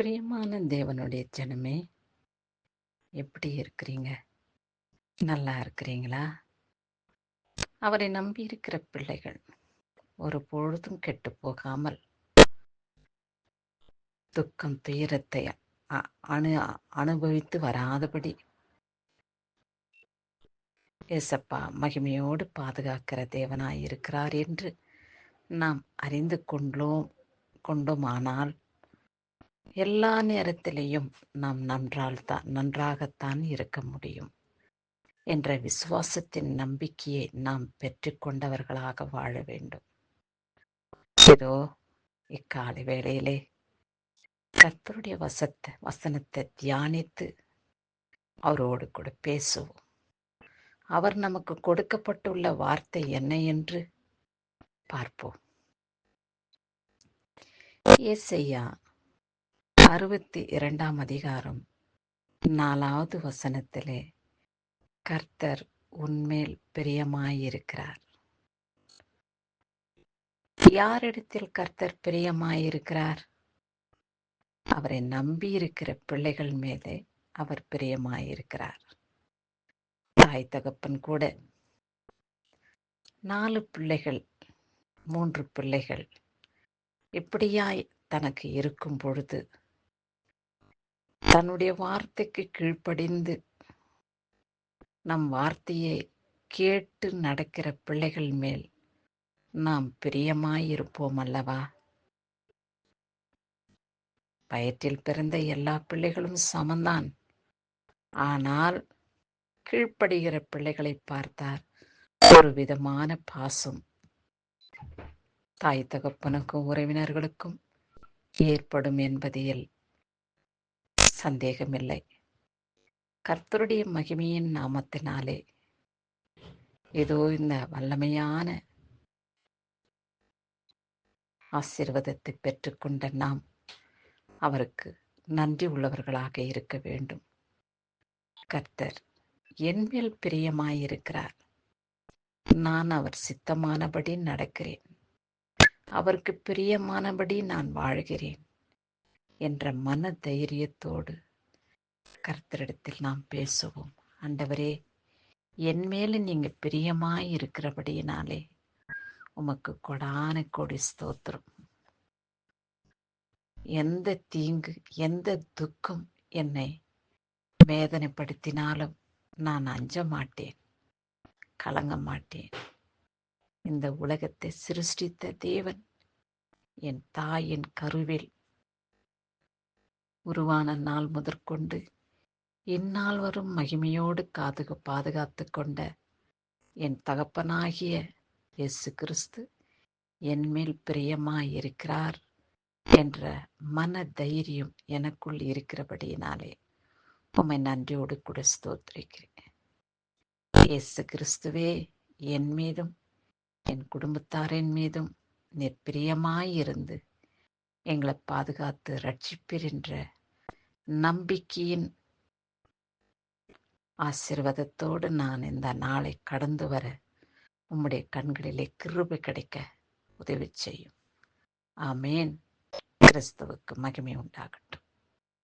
பிரியமான தேவனுடைய ஜனமே எப்படி இருக்கிறீங்க? நல்லா இருக்கிறீங்களா? அவரை நம்பி இருக்கிற பிள்ளைகள் ஒரு பொழுதும் கெட்டு போகாமல் துக்கம் துயரத்தை அனு அனுபவித்து வராதபடி ஏசப்பா மகிமையோடு பாதுகாக்கிற தேவனாய் இருக்கிறார் என்று நாம் அறிந்து கொண்டோம் கொண்டோமானால் எல்லா நேரத்திலையும் நாம் நன்றால் தான் நன்றாகத்தான் இருக்க முடியும் என்ற விசுவாசத்தின் நம்பிக்கையை நாம் பெற்றுக்கொண்டவர்களாக வாழ வேண்டும். இதோ இக்காலை வேளையிலே கர்த்தருடைய வசத்தை வசனத்தை தியானித்து அவரோடு கூட பேசுவோம். அவர் நமக்கு கொடுக்கப்பட்டுள்ள வார்த்தை என்ன என்று பார்ப்போம். ஏசையா அறுபத்தி இரண்டாம் அதிகாரம் நாலாவது வசனத்திலே கர்த்தர் உன்மேல் பிரியமாயிருக்கிறார். யாரிடத்தில் கர்த்தர் பிரியமாயிருக்கிறார்? அவரை நம்பி இருக்கிற பிள்ளைகள் மேலே அவர் பிரியமாயிருக்கிறார். தாய் தகப்பன் கூட நாலு பிள்ளைகள் மூன்று பிள்ளைகள் இப்படியாய் தனக்கு இருக்கும் பொழுது தன்னுடைய வார்த்தைக்கு கீழ்ப்படிந்து நம் வார்த்தையை கேட்டு நடக்கிற பிள்ளைகள் மேல் நாம் பிரியமாயிருப்போம் அல்லவா? வயிற்றில் பிறந்த எல்லா பிள்ளைகளும் சமந்தான். ஆனால் கீழ்ப்படுகிற பிள்ளைகளை பார்த்தார். ஒரு விதமான பாசம். தாய் தகப்பனுக்கும் உறவினர்களுக்கும் ஏற்படும் என்பதில் சந்தேகமில்லை. கர்த்தருடைய மகிமையின் நாமத்தினாலே. ஏதோ இந்த வல்லமையான ஆசீர்வாதத்தை பெற்றுக்கொண்ட நாம் அவருக்கு நன்றி உள்ளவர்களாக இருக்க வேண்டும். கர்த்தர் என்மேல் பிரியமாயிருக்கிறார். நான் அவர் சித்தமானபடி நடக்கிறேன். அவருக்கு பிரியமானபடி நான் வாழ்கிறேன். என்ற மன தைரியத்தோடு கர்த்தரிடத்தில் நாம் பேசுவோம். ஆண்டவரே என் மேல நீங்க பிரியமாய் இருக்கிறபடியினாலே உமக்கு கொடான கொடி ஸ்தோத்திரம். எந்த தீங்கு எந்த துக்கம் என்னை வேதனைப்படுத்தினாலும் நான் அஞ்ச மாட்டேன் கலங்க மாட்டேன் இந்த உலகத்தை சிருஷ்டித்த தேவன் என் தாயின் கருவில் உருவான நாள் முதற்கொண்டு இந்நாள் வரும் மகிமையோடு காதுக பாதுகாத்து கொண்ட என் தகப்பனாகிய இயேசு கிறிஸ்து என் மேல் பிரியமாயிருக்கிறார் என்ற மன தைரியம் எனக்குள் இருக்கிறபடியினாலே உம்மை நன்றியோடு கூட ஸ்தோத்திரிக்கிறேன். இயேசு கிறிஸ்துவே என் மீதும் என் குடும்பத்தாரின் மீதும் நீர் பிரியமாயிருந்து எங்களை பாதுகாத்து ரட்சிப்பீர் என்ற நம்பிக்கையின் ஆசீர்வாதத்தோடு நான் இந்த நாளை கடந்து வர உம்முடைய கண்களிலே கிருபை கிடைக்க உதவி செய்யும். ஆமேன். கிறிஸ்துவுக்கு மகிமை உண்டாகட்டும்.